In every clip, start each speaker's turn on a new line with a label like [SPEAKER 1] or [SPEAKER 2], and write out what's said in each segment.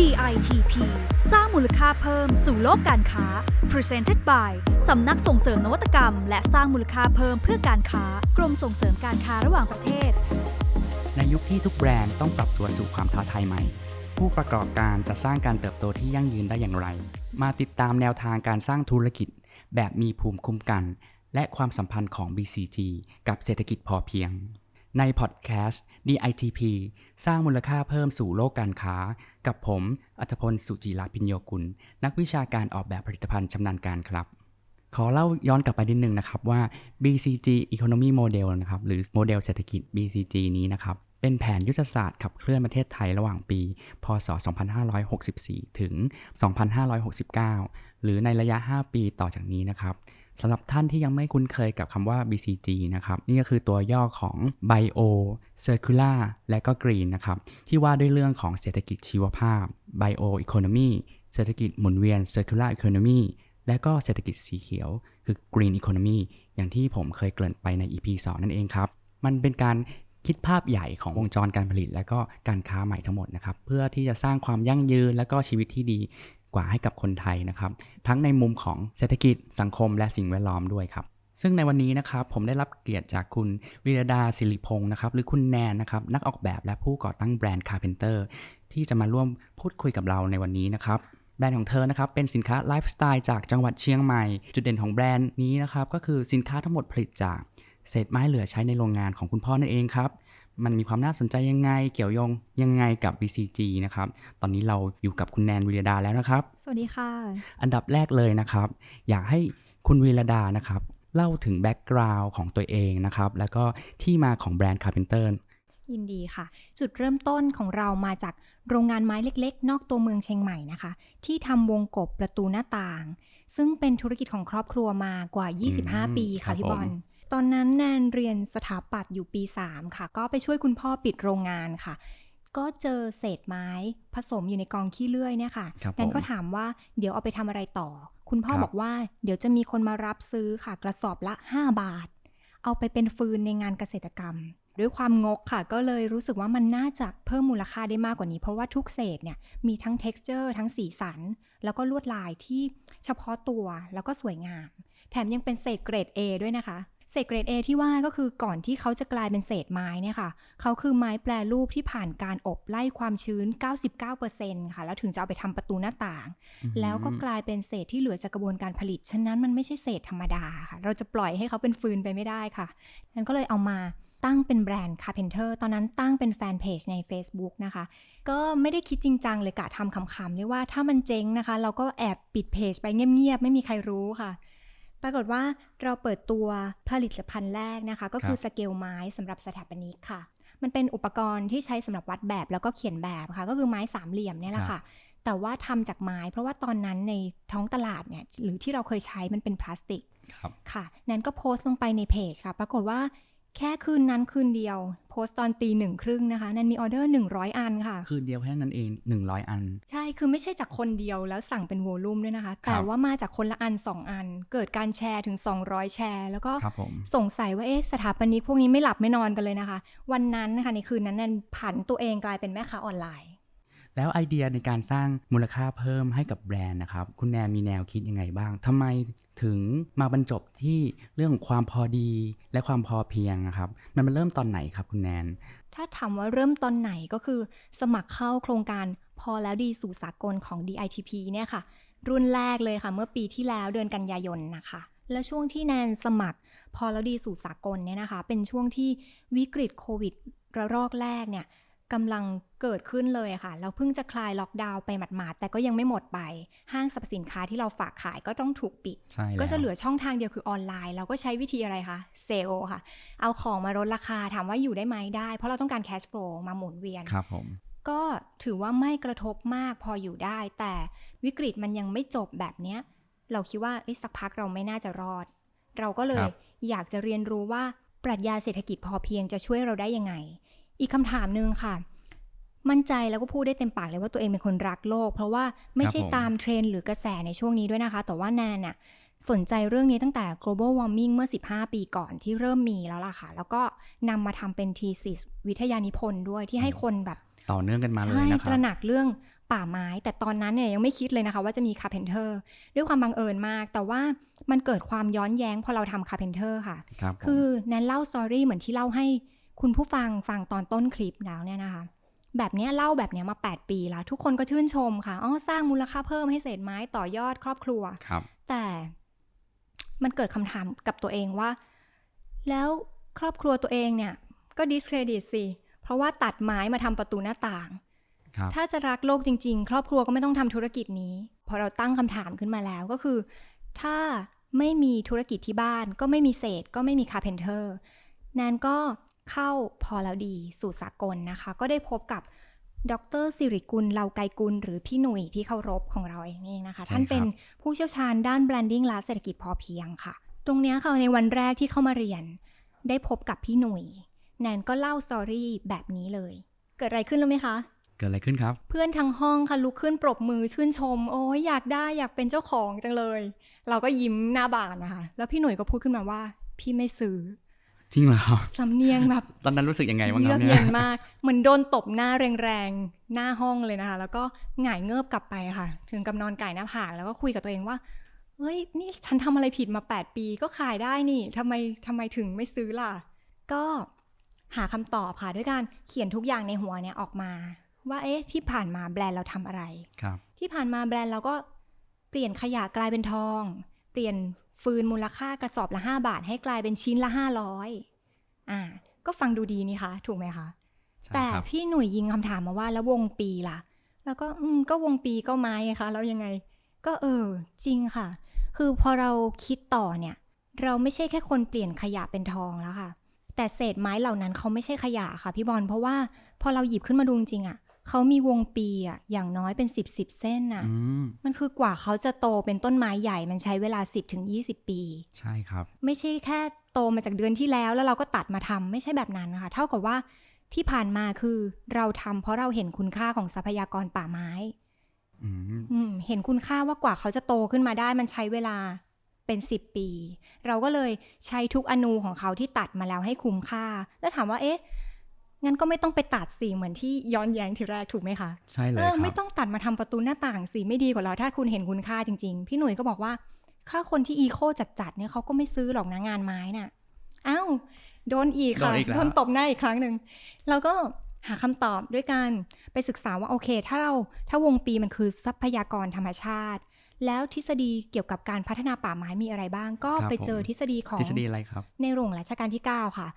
[SPEAKER 1] DITP สร้างมูลค่าเพิ่มสู่โลกการค้า Presented by สำนักส่งเสริมนวัตกรรม และสร้างมูลค่าเพิ่มเพื่อการค้ากรมส่งเสริมการค้าระหว่างประเทศ
[SPEAKER 2] ในยุคที่ทุกแบรนด์ต้องปรับตัวสู่ความท้าทายใหม่ ผู้ประกอบการจะสร้างการเติบโตที่ยั่งยืนได้อย่างไร มาติดตามแนวทางการสร้างธุรกิจ แบบมีภูมิคุ้มกัน และความสัมพันธ์ของ BCG กับเศรษฐกิจพอเพียง ในพอดแคสต์ DITP สร้างมูลค่าเพิ่มสู่โลกการค้า กับผม อัธพล สุจิราพิญโยกุล นักวิชาการออกแบบผลิตภัณฑ์ชำนาญการครับ ขอเล่าย้อนกลับไปนิดนึงนะครับว่า BCG Economy Model นะครับ หรือโมเดลเศรษฐกิจ BCG นี้นะครับ เป็นแผนยุทธศาสตร์ขับเคลื่อนประเทศไทยระหว่างปี พศ 2564 ถึง 2569 หรือในระยะ 5 ปีต่อจากนี้นะครับ สำหรับท่านที่ยังไม่คุ้นเคยกับคำว่า BCG นะครับ นี่ก็คือตัวย่อของ Bio Circular และก็ Green นะครับ ที่ว่าด้วยเรื่องของเศรษฐกิจชีวภาพ Bio Economy เศรษฐกิจหมุนเวียน Circular Economy และก็เศรษฐกิจสีเขียว คือ Green Economy อย่างที่ผมเคยเกริ่นไปใน EP 2 นั่นเองครับ มันเป็นการคิดภาพใหญ่ของวงจรการผลิต และก็การค้าใหม่ทั้งหมดนะครับ เพื่อที่จะสร้างความยั่งยืนและก็ชีวิตที่ดี กว่าให้กับคนไทยนะครับ ทั้งในมุมของเศรษฐกิจสังคมและสิ่งแวดล้อมด้วยครับซึ่งในวันนี้นะครับผมได้รับเกียรติจากคุณวิรดาศิริพงศ์นะครับหรือคุณแนนนะครับนักออกแบบและผู้ก่อตั้งแบรนด์ Carpenter ที่จะมาร่วมพูดคุยกับเราในวันนี้นะครับแบรนด์ของเธอนะครับเป็นสินค้าไลฟ์สไตล์จากจังหวัดเชียงใหม่ จุดเด่นของแบรนด์นี้นะครับก็คือสินค้าทั้งหมดผลิตจากเศษไม้เหลือใช้ในโรงงานของคุณพ่อนั่นเองครับ มันมีความน่าสนใจยังไง เกี่ยวโยงยังไงกับ BCG นะครับ ตอนนี้เราอยู่กับคุณแนนวิรดาแล้วนะครับ
[SPEAKER 3] สวัสดีค่ะ
[SPEAKER 2] อันดับแรกเลยนะครับ อยากให้คุณวิรดานะครับ เล่าถึงแบ็กกราวน์ของตัวเองนะครับ แล้วก็ที่มาของแบรนด์ Carpenter
[SPEAKER 3] ยินดีค่ะ จุดเริ่มต้นของเรามาจากโรงงานไม้เล็กๆ นอกตัวเมืองเชียงใหม่นะคะ ที่ทำวงกบประตูหน้าต่าง ซึ่งเป็นธุรกิจของครอบครัวมากว่า
[SPEAKER 2] อืม
[SPEAKER 3] 25 ปี
[SPEAKER 2] ครั
[SPEAKER 3] ค่ะ
[SPEAKER 2] บ
[SPEAKER 3] พี่บอล
[SPEAKER 2] ผม
[SPEAKER 3] ตอนนั้นแนนเรียนสถาปัตย์อยู่ปี 3 ค่ะ ก็ไปช่วยคุณพ่อปิดโรงงานค่ะ ก็เจอเศษไม้ผสมอยู่ในกองขี้เลื่อยเนี่ยค่ะ
[SPEAKER 2] ครับ
[SPEAKER 3] แนนก็
[SPEAKER 2] ผม
[SPEAKER 3] ถามว่าเดี๋ยวเอาไปทำอะไรต่อ คุณพ่อ
[SPEAKER 2] ครับ
[SPEAKER 3] บอกว่าเดี๋ยวจะมีคนมารับซื้อค่ะ กระสอบละ 5 บาท เอาไปเป็นฟืนในงานเกษตรกรรมด้วยความงกค่ะก็เลยรู้สึกว่ามันน่าจะเพิ่มมูลค่าได้มากกว่านี้ เพราะว่าทุกเศษเนี่ยมีทั้ง texture ทั้งสีสัน แล้วก็ลวดลายที่เฉพาะตัวแล้วก็สวยงาม แถมยังเป็นเศษเกรด A ด้วยนะคะ เศษเกรด A ที่ว่าก็คือก่อนที่เขาจะกลายเป็นเศษไม้เนี่ยค่ะ เขาคือไม้แปรรูปที่ผ่านการอบไล่ความชื้น 99%ค่ะ แล้วถึงจะเอาไปทำประตูหน้าต่าง แล้วก็กลายเป็นเศษที่เหลือจากกระบวนการผลิต ฉะนั้นมันไม่ใช่เศษธรรมดาค่ะ เราจะปล่อยให้เขาเป็นฟืนไปไม่ได้ค่ะนั้นก็เลยเอามาตั้งเป็นแบรนด์ Carpenter ตอนนั้นตั้งเป็นแฟนเพจใน Facebook นะคะ ก็ไม่ได้คิดจริงจังเลยกะทำคำๆเรียกว่าถ้ามันเจ๊งนะคะ เราก็แอบปิดเพจไปเงียบๆ ไม่มีใครรู้ค่ะ ปรากฏว่าเราเปิดตัวผลิตภัณฑ์แรกนะคะ ก็คือ
[SPEAKER 2] ครับ
[SPEAKER 3] สเกลไม้สำหรับสถาปนิกค่ะ มันเป็นอุปกรณ์ที่ใช้สำหรับวัดแบบแล้วก็เขียนแบบค่ะ ก็คือไม้สามเหลี่ยมเนี่ยแหละค่ะ แต่ว่าทำจากไม้ เพราะว่าตอนนั้นในท้องตลาดเนี่ยหรือที่เราเคยใช้มันเป็นพลาสติก
[SPEAKER 2] ครับ
[SPEAKER 3] ค่ะแนนก็โพสต์ลงไปในเพจค่ะ ปรากฏว่า แค่คืนนั้นคืนเดียว โพสต์ตอนตีหนึ่งครึ่งนะคะแนนมีออเดอร์ 100 อันค่ะ
[SPEAKER 2] คืนเดียวแค่นั้นเอง 100 อัน
[SPEAKER 3] ใช่คือไม่ใช่จากคนเดียวแล้วสั่งเป็นโวลูมด้วยนะคะ แต่ว่ามาจากคนละอัน 2 อัน เกิดการแชร์ถึง 200 แชร์ แล้วก็
[SPEAKER 2] ครับผม
[SPEAKER 3] สงสัยว่าเอ๊ะสถาปนิกพวกนี้ไม่หลับไม่นอนกันเลยนะคะ วันนั้นนะคะในคืนนั้นแนนผันตัวเองกลายเป็นแม่ค้าออนไลน์
[SPEAKER 2] แล้วไอเดียในการสร้างมูลค่าเพิ่มให้กับแบรนด์นะครับ คุณแนนมีแนวคิดยังไงบ้างทำไมถึงมาบรรจบที่เรื่องของความพอดีและความพอเพียงนะครับ มันมาเริ่มตอนไหนครับคุณแนน
[SPEAKER 3] ถ้าถามว่าเริ่มตอนไหนก็คือ สมัครเข้าโครงการพอแล้วดีสู่สากลของ DITP เนี่ยค่ะ รุ่นแรกเลยค่ะ เมื่อปีที่แล้วเดือนกันยายนนะคะและช่วงที่แนนสมัครพอแล้วดีสู่สากลเนี่ยนะคะ เป็นช่วงที่วิกฤตโควิดระลอกแรกเนี่ย กำลังเกิดขึ้นเลยค่ะ เราเพิ่งจะคลายล็อกดาวน์ไปหมาดๆ แต่ก็ยังไม่หมดไป ห้างสรรพสินค้าที่เราฝากขายก็ต้องถูกปิด
[SPEAKER 2] ใช่แล้ว
[SPEAKER 3] ก็จะเหลือช่องทางเดียวคือออนไลน์ เราก็ใช้วิธีอะไรคะเซลล์ค่ะ เอาของมาลดราคาถามว่าอยู่ได้ไหมได้ เพราะเราต้องการแคชฟลูมาหมุนเวียน
[SPEAKER 2] ครับผม
[SPEAKER 3] ก็ถือว่าไม่กระทบมากพออยู่ได้ แต่วิกฤตมันยังไม่จบแบบเนี้ย เราคิดว่าเอ๊ะสักพักเราไม่น่าจะรอด เราก็เลยอยากจะเรียนรู้ว่าปรัชญาเศรษฐกิจพอเพียงจะช่วยเราได้ยังไง อีกคำถามหนึ่งค่ะ มั่นใจแล้วก็พูดได้เต็มปากเลยว่าตัวเองเป็นคนรักโลก เพราะว่าไม่ใช่
[SPEAKER 2] ครับผม
[SPEAKER 3] ตามเทรนด์หรือกระแสในช่วงนี้ด้วยนะคะ แต่ว่าแนนน่ะสนใจเรื่องนี้ตั้งแต่ global warming เมื่อ 15 ปีก่อนที่เริ่มมีแล้วล่ะค่ะ แล้วก็นำมาทำเป็น thesis วิทยานิพนธ์ด้วยที่ให้คนแบบ
[SPEAKER 2] ต่อเนื่องกันมาเลย
[SPEAKER 3] ใช่
[SPEAKER 2] นะค
[SPEAKER 3] ต
[SPEAKER 2] รับ
[SPEAKER 3] ระหนักเรื่องป่าไม้ แต่ตอนนั้นเนี่ยยังไม่คิดเลยนะคะ ว่าจะมีคาเพนเทอร์ด้วยความบังเอิญมาก แต่ว่ามันเกิดความย้อนแย้งพอเราทำคาเพนเทอร์ค่ะ
[SPEAKER 2] ครับผม
[SPEAKER 3] คือแนนเล่าสตอรี่เหมือนที่เล่าให้ คุณผู้ฟังฟังตอนต้นคลิปแล้วเนี่ยนะคะ แบบเนี้ยเล่าแบบเนี้ยมา 8 ปีแล้ว ทุกคนก็ชื่นชมค่ะอ๋อสร้างมูลค่าเพิ่มให้เศษไม้ต่อยอดครอบครัว
[SPEAKER 2] ครับ
[SPEAKER 3] แต่มันเกิดคำถามกับตัวเองว่า แล้วครอบครัวตัวเองเนี่ย ก็ดิสเครดิตสิเพราะว่าตัดไม้มาทำประตูหน้าต่าง
[SPEAKER 2] ครับ
[SPEAKER 3] ถ้าจะรักโลกจริง ๆ ครอบครัวก็ไม่ต้องทำธุรกิจนี้ พอเราตั้งคำถามขึ้นมาแล้วก็คือ ถ้าไม่มีธุรกิจที่บ้าน ก็ไม่มีเศษ ก็ไม่มีคาเพนเทอร์แนนก็ เข้าพอแล้วดีสู่สากลนะคะ ก็ได้พบกับดรสิริกุลเลาไกกุล หรือพี่หนุ่ยที่เคารพของเราเองนี่นะคะ
[SPEAKER 2] ใช่
[SPEAKER 3] ท่านเป็น
[SPEAKER 2] ครับ
[SPEAKER 3] ผู้เชี่ยวชาญด้านแบรนดิ้งและเศรษฐกิจพอเพียงค่ะ ตรงเนี้ยค่ะในวันแรกที่เข้ามาเรียน ได้พบกับพี่หนุ่ยแนนก็เล่าสตอรี่แบบนี้เลย เกิดอะไรขึ้นรู้ไหมคะ
[SPEAKER 2] เกิดอะไรขึ้นครับ
[SPEAKER 3] เพื่อนทั้งห้องค่ะลุกขึ้นปรบมือชื่นชม โอ้ยอยากได้อยากเป็นเจ้าของจังเลย เราก็ยิ้มหน้าบานนะคะ แล้วพี่หนุ่ยก็พูดขึ้นมาว่า พี่ไม่ซื้อ
[SPEAKER 2] จริงเหรอครับ
[SPEAKER 3] สำเนียงแบบ
[SPEAKER 2] ตอนนั้นรู้สึกยังไงบ้างค
[SPEAKER 3] เยื
[SPEAKER 2] รั
[SPEAKER 3] อบก
[SPEAKER 2] เนี่
[SPEAKER 3] เย็
[SPEAKER 2] ย
[SPEAKER 3] นมากเหมือนโดนตบหน้าแรงๆ หน้าห้องเลยนะคะ แล้วก็หงายเงิบกลับไปค่ะ ถึงกับนอนไก่หน้าผากแล้วก็คุยกับตัวเองว่าเฮ้ยนี่ฉันทำอะไรผิดมา 8 ปีก็ขายได้นี่ทำไมทำไมถึงไม่ซื้อล่ะ ก็หาคำตอบค่ะด้วยการเขียนทุกอย่างในหัวเนี่ยออกมา ว่าเอ๊ะที่ผ่านมาแบรนด์เราทำอะไร
[SPEAKER 2] ครับ
[SPEAKER 3] ที่ผ่านมาแบรนด์เราก็เปลี่ยนขยะกลายเป็นทอง เปลี่ยน ฟืนมูลค่ากระสอบละ 5 บาท ให้กลายเป็นชิ้นละ 500อ่าก็ฟังดูดีนี่คะ ถูกไหมคะ
[SPEAKER 2] ใช่
[SPEAKER 3] แต่
[SPEAKER 2] ครับ
[SPEAKER 3] พี่หนุ่ยยิงคำถามมาว่าแล้ววงปีล่ะ แล้วก็อืมก็วงปีก็ไม้ไงคะแล้วยังไง ก็เออ จริงค่ะ คือพอเราคิดต่อเนี่ย เราไม่ใช่แค่คนเปลี่ยนขยะเป็นทองแล้วค่ะ แต่เศษไม้เหล่านั้นเขาไม่ใช่ขยะค่ะพี่บอลเพราะว่าพอเราหยิบขึ้นมาดูจริงๆอะ เขามีวงปีอะอย่างน้อยเป็น10บสเส้นอะ
[SPEAKER 2] อืม
[SPEAKER 3] มันคือกว่าเขาจะโตเป็นต้นไม้ใหญ่มันใช้เวลา10ถึง20ปี
[SPEAKER 2] ใช่ครับ
[SPEAKER 3] ไม่ใช่แค่โตมาจากเดือนที่แล้วแล้วเราก็ตัดมาทำไม่ใช่แบบนั้นนะคะ เท่ากับว่าที่ผ่านมาคือเราทำเพราะเราเห็นคุณค่าของทรัพยากรป่าไม้
[SPEAKER 2] อืม
[SPEAKER 3] อืมเห็นคุณค่าว่ากว่าเขาจะโตขึ้นมาได้มันใช้เวลาเป็น 10 ปี เราก็เลยใช้ทุกอนูของเขาที่ตัดมาแล้วให้คุ้มค่า แล้วถามว่าเอ๊ะ งั้นก็ไม่ต้องไปตัดสีเหมือนที่ย้อนแย้งทีแรกถูกไหมคะ
[SPEAKER 2] ใช่เล
[SPEAKER 3] เอย
[SPEAKER 2] ค
[SPEAKER 3] อ
[SPEAKER 2] รับ
[SPEAKER 3] ไม่ต้องตัดมาทำประตูหน้าต่างสิไม่ดีกว่าเหราถ้าคุณเห็นคุณค่าจริง ๆ พี่หนุ่ยก็บอกว่าค่าคนที่อีโคจัดๆเนี่ยเขาก็ไม่ซื้อหรอกนะงานไม้น่ะอ้าวโดนอีกค่ะ
[SPEAKER 2] โดนอีกแล้ว
[SPEAKER 3] โดนตบหน้าอีกครั้งหนึ่งเราก็หาคำตอบด้วยการไปศึกษาว่าโอเค ถ้าเราถ้าวงปีมันคือทรัพยากรธรรมชาติ แล้วทฤษฎีเกี่ยวกับการพัฒนาป่าไม้มีอะไรบ้าง ก็ไปเจอทฤษฎีของ
[SPEAKER 2] ทฤษฎีอะไรครับ
[SPEAKER 3] ในหลวงรัชกาลที่ 9 ค่ะ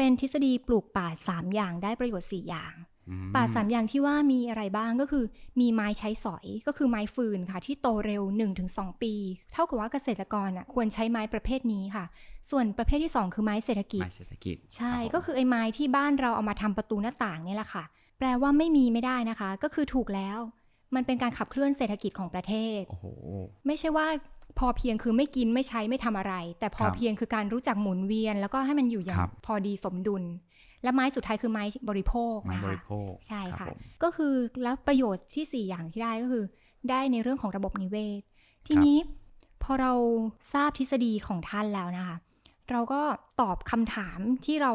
[SPEAKER 3] เป็นทฤษฎีปลูกป่า 3 อย่างได้ประโยชน์ 4 อย่าง
[SPEAKER 2] อืม
[SPEAKER 3] ป่า 3 อย่างที่ว่ามีอะไรบ้างก็คือ มีไม้ใช้สอยก็คือไม้ฟืนค่ะ ที่โตเร็ว 1-2 ปี เท่ากับว่าเกษตรกรอะควรใช้ไม้ประเภทนี้ค่ะ ส่วนประเภทที่ 2 คือไม้เศรษฐกิจ
[SPEAKER 2] ไม้เศรษฐกิจ
[SPEAKER 3] ใช่
[SPEAKER 2] รับผม
[SPEAKER 3] ก็คือไอ้ไม้ที่บ้านเราเอามาทำประตูหน้าต่างเนี่ยแหละค่ะ แปลว่าไม่มีไม่ได้นะคะ ก็คือถูกแล้ว มันเป็นการขับเคลื่อนเศรษฐกิจของประเทศ
[SPEAKER 2] โอ้โห
[SPEAKER 3] ไม่ใช่ว่าพอเพียงคือไม่กินไม่ใช้ไม่ทำอะไร แต่พอ
[SPEAKER 2] ครับ
[SPEAKER 3] เพียงคือการรู้จักหมุนเวียน แล้วก็ให้มันอยู่อย่าง
[SPEAKER 2] ครับ
[SPEAKER 3] พอดีสมดุล และไม้สุดท้ายคือไม้บริโภค
[SPEAKER 2] ไม้
[SPEAKER 3] นะ
[SPEAKER 2] บ
[SPEAKER 3] คะ
[SPEAKER 2] ริโภค
[SPEAKER 3] ใช่
[SPEAKER 2] รับ
[SPEAKER 3] ค่ะ
[SPEAKER 2] ผม
[SPEAKER 3] ก็คือแล้วประโยชน์ที่ 4 อย่างที่ได้ก็คือ ได้ในเรื่องของระบบนิเวศ ทีนี้พอเราทราบทฤษฎีของท่านแล้วนะคะ เราก็ตอบคำถามที่เรา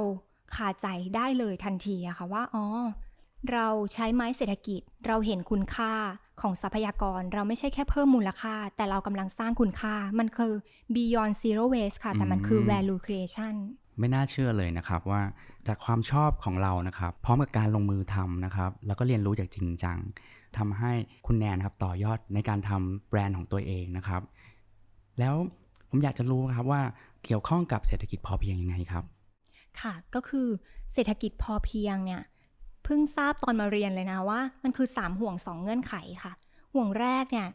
[SPEAKER 3] คาใจได้เลยทันทีอะค่ะว่าอ๋อ เราใช้ไม้เศรษฐกิจ เราเห็นคุณค่าของทรัพยากร เราไม่ใช่แค่เพิ่มมูลค่า แต่เรากำลังสร้างคุณค่า มันคือ beyond zero waste ค่ะ แต่มันคือ
[SPEAKER 2] อืม
[SPEAKER 3] value creation
[SPEAKER 2] ไม่น่าเชื่อเลยนะครับว่าจากความชอบของเรานะครับ พร้อมกับการลงมือทำนะครับ แล้วก็เรียนรู้จากจริงจังทำให้คุณแนนครับต่อยอดในการทำแบรนด์ของตัวเองนะครับ แล้วผมอยากจะรู้ครับว่าเกี่ยวข้องกับเศรษฐกิจพอเพียงยังไงครับ
[SPEAKER 3] ค่ะก็คือเศรษฐกิจพอเพียงเนี่ย เพิ่งทราบตอนมาเรียนเลยนะว่า มันคือ 3 ห่วง 2 เงื่อนไขค่ะ ห่วงแรกเนี่ย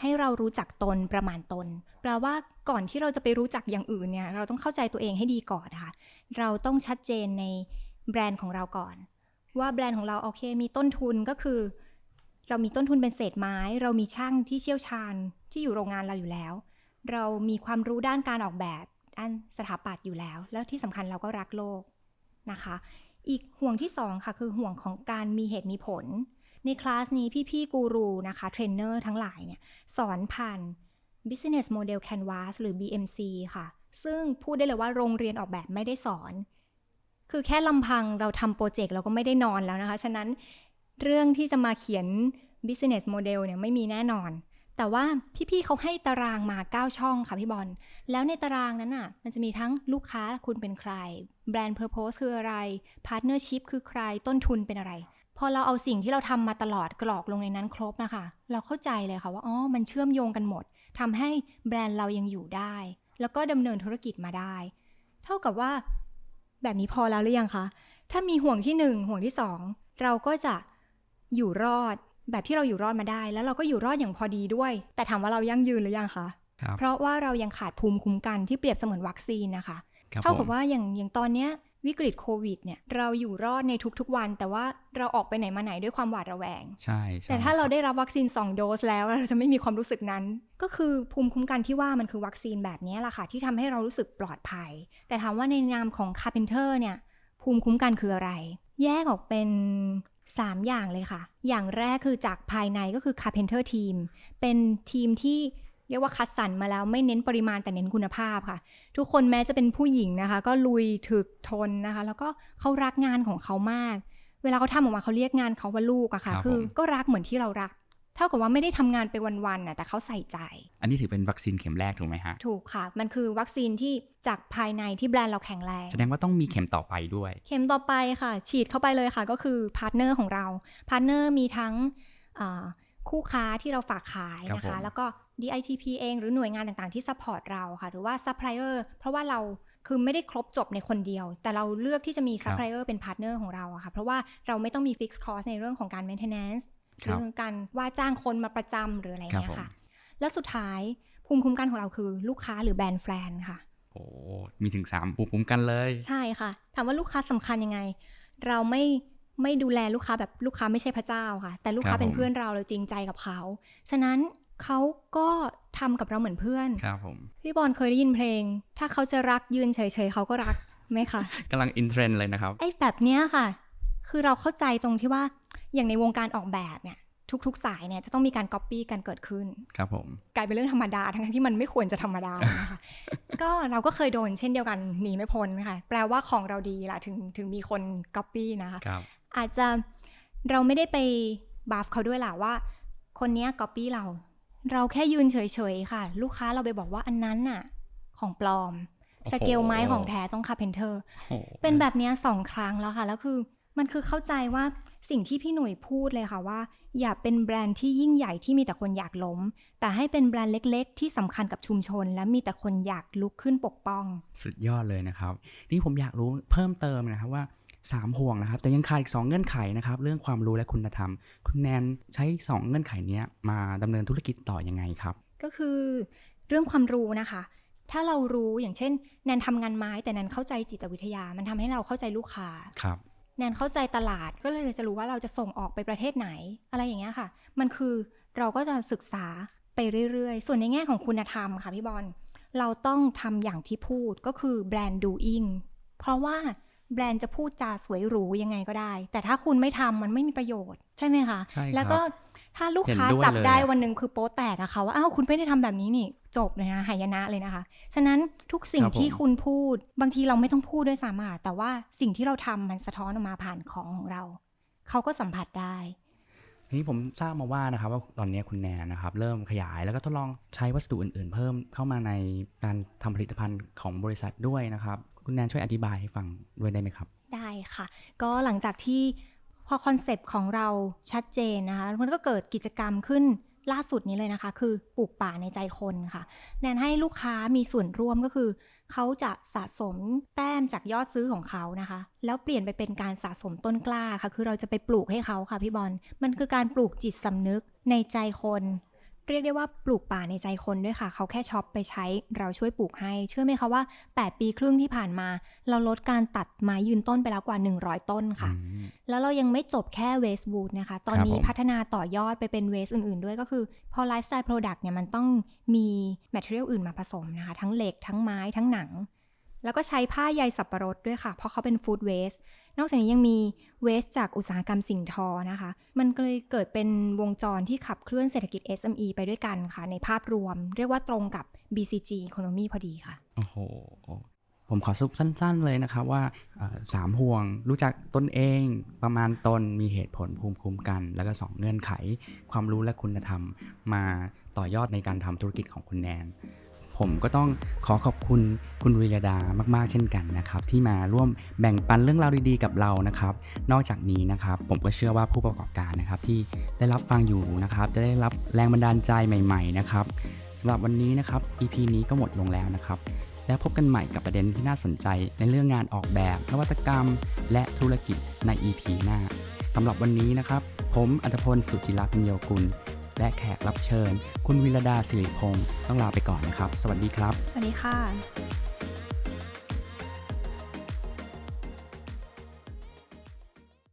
[SPEAKER 3] ให้เรารู้จักตนประมาณตน แปลว่าก่อนที่เราจะไปรู้จักอย่างอื่นเนี่ย เราต้องเข้าใจตัวเองให้ดีก่อนนะคะเราต้องชัดเจนในแบรนด์ของเราก่อน ว่าแบรนด์ของเราโอเค มีต้นทุนก็คือ เรามีต้นทุนเป็นเศษไม้ เรามีช่างที่เชี่ยวชาญที่อยู่โรงงานเราอยู่แล้ว เรามีความรู้ด้านการออกแบบด้านสถาปัตย์อยู่แล้ว แล้วที่สำคัญเราก็รักโลกนะคะ อีกห่วงที่สองค่ะ คือห่วงของการมีเหตุมีผล ในคลาสนี้พี่ๆกูรูนะคะเทรนเนอร์ทั้งหลายเนี่ยสอนผ่าน Business Model Canvas หรือ BMC ค่ะ ซึ่งพูดได้เลยว่าโรงเรียนออกแบบไม่ได้สอน คือแค่ลำพังเราทำโปรเจกต์เราก็ไม่ได้นอนแล้วนะคะ ฉะนั้นเรื่องที่จะมาเขียน business model เนี่ยไม่มีแน่นอน แต่ว่าพี่ๆเขาให้ตารางมา 9 ช่องค่ะพี่บอล แล้วในตารางนั้นอะ มันจะมีทั้งลูกค้าคุณเป็นใคร แบรนด์ Purpose คืออะไร Partnership คือใคร ต้นทุนเป็นอะไร พอเราเอาสิ่งที่เราทำมาตลอดกรอกลงในนั้นครบนะคะ เราเข้าใจเลยค่ะว่า อ๋อ มันเชื่อมโยงกันหมดทำให้แบรนด์เรายังอยู่ได้ แล้วก็ดำเนินธุรกิจมาได้ เท่ากับว่า แบบนี้พอแล้วหรือยังคะ ถ้ามีห่วงที่หนึ่งห่วงที่สองเราก็จะอยู่รอด แบบที่เราอยู่รอดมาได้ แล้วเราก็อยู่รอดอย่างพอดีด้วย แต่ถามว่าเรายั่งยืนหรือยังคะ
[SPEAKER 2] ครับ
[SPEAKER 3] เพราะว่าเรายังขาดภูมิคุ้มกันที่เปรียบเสมือนวัคซีนนะคะ
[SPEAKER 2] ครับ
[SPEAKER 3] เท่ากับ
[SPEAKER 2] ผม
[SPEAKER 3] ว่าอย่างอย่างตอนเนี้ยวิกฤตโควิดเนี่ยเราอยู่รอดในทุกๆวัน แต่ว่าเราออกไปไหนมาไหนด้วยความหวาดระแวง
[SPEAKER 2] ใช่ใช่
[SPEAKER 3] แต่ถ้าเรา
[SPEAKER 2] คบ
[SPEAKER 3] ได้รับวัคซีน 2 โดสแล้วเราจะไม่มีความรู้สึกนั้น ก็คือภูมิคุ้มกันที่ว่ามันคือวัคซีนแบบนี้แหละค่ะ ที่ทำให้เรารู้สึกปลอดภัย แต่ถามว่าในนามของ Carpenter เนี่ยภูมิคุ้มกันคืออะไร แยกออกเป็น 3 อย่างเลยค่ะ อย่างแรกคือจากภายในก็คือ Carpenter Team เป็นทีมที่เรียกว่าคัดสรรมาแล้วไม่เน้นปริมาณแต่เน้นคุณภาพค่ะ ทุกคนแม้จะเป็นผู้หญิงนะคะ ก็ลุยถึกทนนะคะ แล้วก็เขารักงานของเขามาก เวลาเขาทำออกมาเขาเรียกงานเขาว่าลูกอะค่ะ
[SPEAKER 2] ครับ
[SPEAKER 3] คือ
[SPEAKER 2] ผม
[SPEAKER 3] ก็รักเหมือนที่เรารัก เท่ากับว่าไม่ได้ทำงานไปวันๆน่ะแต่เขาใส่ใจ
[SPEAKER 2] อันนี้ถือเป็นวัคซีนเข็มแรกถูกไหมฮะ
[SPEAKER 3] ถูกค่ะ มันคือวัคซีนที่จากภายในที่แบรนด์เราแข็งแรง
[SPEAKER 2] แสดงว่าต้องมีเข็มต่อไปด้วย
[SPEAKER 3] เข็มต่อไปค่ะ ฉีดเข้าไปเลยค่ะ ก็คือพาร์ทเนอร์ของเรา พาร์ทเนอร์มีทั้งอ่าคู่ค้าที่เราฝากขายนะ
[SPEAKER 2] ครั
[SPEAKER 3] คะ
[SPEAKER 2] บผม
[SPEAKER 3] แล้วก็ DITP เองหรือหน่วยงานต่างๆที่ซัพพอร์ตเราค่ะ หรือว่าซัพพลายเออร์เพราะว่าเราคือไม่ได้ครบจบในคนเดียว แต่เราเลือกที่จะมีซัพพลายเออร์เป็นพาร์ทเนอร์ของเราอะค่ะ เพราะว่าเราไม่ต้องมีฟิกซ์คอสในเรื่องของการ maintenance ห
[SPEAKER 2] ครับ
[SPEAKER 3] รือการว่าจ้างคนมาประจำหรืออะไร
[SPEAKER 2] ครับ
[SPEAKER 3] เงี้
[SPEAKER 2] ผม
[SPEAKER 3] ยค่ะ แล้วสุดท้ายภูมิคุ้มกันของเราคือลูกค้าหรือแบรนด์แฟนค่ะ
[SPEAKER 2] โอ้ มีถึงสามภูมิคุ้มกันเลย
[SPEAKER 3] ใช่ค่ะ ถามว่าลูกค้าสำคัญยังไง เราไม่ไม่ดูแลลูกค้าแบบลูกค้าไม่ใช่พระเจ้าค่ะ แต่ลูกค้า
[SPEAKER 2] ครับ
[SPEAKER 3] เป็น
[SPEAKER 2] ผม
[SPEAKER 3] เพื่อนเราเราจริงใจกับเขา ฉะนั้นเขาก็ทำกับเราเหมือนเพื่อน
[SPEAKER 2] ครับผม
[SPEAKER 3] พี่บอลเคยได้ยินเพลง ถ้าเขาจะรักยืนเฉยๆเขาก็รักไหมคะ
[SPEAKER 2] กำลังอินเทรนด์เลยนะครับ
[SPEAKER 3] ไอ้แบบเนี้ยค่ะ คือเราเข้าใจตรงที่ว่าอย่างในวงการออกแบบเนี่ยทุกๆ สายเนี่ยจะต้องมีการก๊อปปี้กันเกิดขึ้น
[SPEAKER 2] ครับผม
[SPEAKER 3] กลายเป็นเรื่องธรรมดาทั้งๆที่มันไม่ควรจะธรรมดานะคะ ก็เราก็เคยโดนเช่นเดียวกันหนีไม่พ้นค่ะ แปลว่าของเราดีล่ะถึงถึงมีคนก๊อปปี้นะคะ
[SPEAKER 2] ครับ
[SPEAKER 3] อาจจะเราไม่ได้ไปบัฟเขาด้วยล่ะว่า คนเนี้ยก๊อปปี้เรา เราแค่ยืนเฉยๆค่ะ ลูกค้าเราไปบอกว่าอันนั้นน่ะ ของปลอม
[SPEAKER 2] โอ้โห
[SPEAKER 3] สเกลไม้ของแท้ต้องคาเพนเทอร์
[SPEAKER 2] โอ้โห
[SPEAKER 3] เป็นแบบเนี้ยสองครั้งแล้วค่ะ แล้วคือ มันคือเข้าใจว่าสิ่งที่พี่หนุ่ยพูดเลยค่ะว่า อย่าเป็นแบรนด์ที่ยิ่งใหญ่ที่มีแต่คนอยากล้ม แต่ให้เป็นแบรนด์เล็ก ๆ ที่สำคัญกับชุมชน และมีแต่คนอยากลุกขึ้นปกป้อง
[SPEAKER 2] สุดยอดเลยนะครับนี่ผมอยากรู้เพิ่มเติมนะครับว่าสามห่วงนะครับ แต่ยังขาดอีกสองเงื่อนไขนะครับ เรื่องความรู้และคุณธรรม คุณแนนใช้สองเงื่อนไขเนี้ยมาดำเนินธุรกิจต่อยังไงครับ
[SPEAKER 3] ก็คือเรื่องความรู้นะคะ ถ้าเรารู้อย่างเช่น แนนทำงานไม้แต่แนนเข้าใจจิตวิทยา มันทำให้เราเข้าใจลูกค้า
[SPEAKER 2] ครับ
[SPEAKER 3] แนนเข้าใจตลาดก็เลยจะรู้ว่าเราจะส่งออกไปประเทศไหน อะไรอย่างเงี้ยค่ะ มันคือเราก็จะศึกษาไปเรื่อยๆ ส่วนในแง่ของคุณธรรมค่ะพี่บอลเราต้องทำอย่างที่พูดก็คือแบรนด์ doing เพราะว่าแบรนด์จะพูดจาสวยหรูยังไงก็ได้ แต่ถ้าคุณไม่ทำมันไม่มีประโยชน์ ใช่ไหมคะ
[SPEAKER 2] ใช่ครับ
[SPEAKER 3] แล้วก็ ถ้าลูกค้า
[SPEAKER 2] เห็นด้วย
[SPEAKER 3] จับได้
[SPEAKER 2] เลยอะ
[SPEAKER 3] วันหนึ่งคือโป๊แตกอะค่ะว่าอ้าวคุณไม่ได้ทำแบบนี้นี่จบเลยนะหายนะเลยนะคะ ฉะนั้นทุกสิ่งที่คุณพูด บางทีเราไม่ต้องพูดด้วยซ้ำอะแต่ว่าสิ่งที่เราทำมันสะท้อนออกมาผ่านของของเรา เขาก็สัมผัสได้
[SPEAKER 2] ทีนี้ผมทราบมาว่านะครับว่าตอนนี้คุณแนนนะครับ เริ่มขยายแล้วก็ทดลองใช้วัสดุอื่น ๆ เพิ่มเข้ามาในการทำผลิตภัณฑ์ของบริษัทด้วยนะครับ คุณแนนช่วยอธิบายให้ฟังด้วยได้ไหมครับ
[SPEAKER 3] ได้ค่ะ ก็หลังจากที่ พอคอนเซปต์ของเราชัดเจนนะคะมันก็เกิดกิจกรรมขึ้นล่าสุดนี้เลยนะคะ คือปลูกป่าในใจคนค่ะ แนนให้ลูกค้ามีส่วนร่วมก็คือ เขาจะสะสมแต้มจากยอดซื้อของเขานะคะ แล้วเปลี่ยนไปเป็นการสะสมต้นกล้าค่ะ คือเราจะไปปลูกให้เขาค่ะพี่บอลมันคือการปลูกจิตสำนึกในใจคน เรียกได้ว่าปลูกป่าในใจคนด้วยค่ะ เขาแค่ช็อปไปใช้เราช่วยปลูกให้ เชื่อไหมคะว่า 8 ปีครึ่งที่ผ่านมา เราลดการตัดไม้ยืนต้นไปแล้วกว่า 100 ต้นค่ะ
[SPEAKER 2] อืม
[SPEAKER 3] แล้วเรายังไม่จบแค่เวส e ูดนะคะ ตอนนี้
[SPEAKER 2] ผม
[SPEAKER 3] พัฒนาต่อยอดไปเป็นเวสอื่นๆ ด้วยก็คือ พอไลฟ์สไตล์โปรดักต์เนี่ยมันต้องมีแมทเทียลอื่นมาผสมนะคะ ทั้งเหล็กทั้งไม้ทั้งหนัง แล้วก็ใช้ผ้าใยสับประรดด้วยค่ะ เพราะเขาเป็นฟู้ดเวสนอกจากนี้ยังมีเวสจากอุตสาหกรรมสิ่งทอนะคะ มันก็เลยเกิดเป็นวงจรที่ขับเคลื่อนเศรษฐกิจ SME ไปด้วยกันค่ะ ในภาพรวม เรียกว่าตรงกับ BCG Economy พอดีค่ะ
[SPEAKER 2] โอ้โห ผมขอสรุปสั้นๆเลยนะครับว่าสามห่วงรู้จักตนเองประมาณตนมีเหตุผลภูมิคุ้มกัน แล้วก็สองเงื่อนไข ความรู้และคุณธรรมมาต่อยอดในการทำธุรกิจของคุณแนน ผมก็ต้องขอขอบคุณคุณวิรดามากๆ เช่นกันนะครับ ที่มาร่วมแบ่งปันเรื่องราวดีๆ กับเรานะครับ นอกจากนี้นะครับ ผมก็เชื่อว่าผู้ประกอบการนะครับ ที่ได้รับฟังอยู่นะครับ จะได้รับแรงบันดาลใจใหม่ ๆ นะครับสำหรับวันนี้นะครับ EP นี้ก็หมดลงแล้วนะครับ แล้วพบกันใหม่กับประเด็นที่น่าสนใจในเรื่องงานออกแบบนวัตกรรม และธุรกิจใน EP หน้าสำหรับวันนี้นะครับ ผมอัตพลสุจิรพิญโยกุล และแขกรับเชิญ คุณวิรดาสิริพงศ์ต้องลาไปก่อนนะครับ สวัสดีครับ
[SPEAKER 3] สวัสดีค่ะ